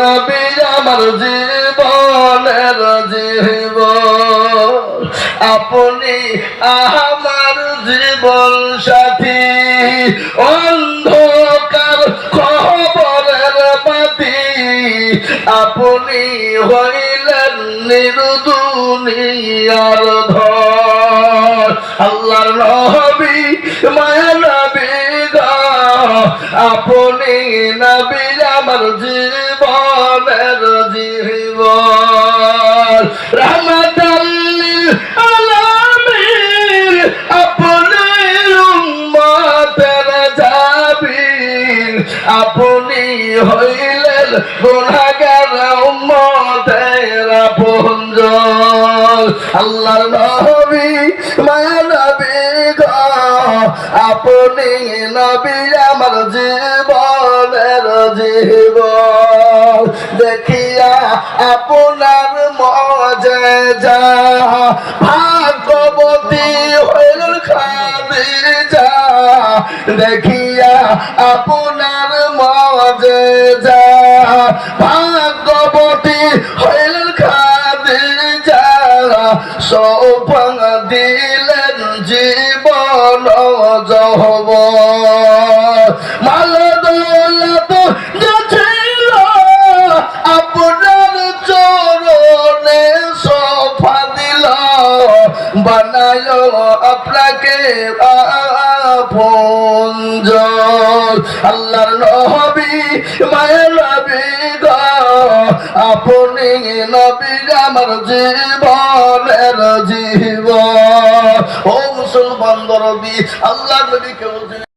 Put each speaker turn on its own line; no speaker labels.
নবী আমার জীবনের জীব আপনি আমার জীবন সাথী। অন্ধকার খবরের বাতি। আপনি হইলেন নির্দুনিয়ার ধর আল্লাহর নবী, মায়া নবী আপনি নবী আমার জীবনের জীবন। রহমতাল্লিল আলামিন আপনি উম্মতের জাবিন। আপনি হইলেন গুনাহগার উম্মতের আপনজন। আল্লাহর নবী, মায়া নবী আপনি নবী আমার জীবনের জীবন দেখিয়া আপনার মজে যা। ভাগবতী হইল খাদিজা, দেখিয়া আপনার মজে যা। ভাগবতী হইল খাদিজা সৌপং দিলেন জীবন জহব বানায় আপনাকে আপন আল্লাহর নবী, মায়ের নবী আপনি নবী আমার জীবনের জীব ও মুসলমান দরবি আল্লাহ নবীকে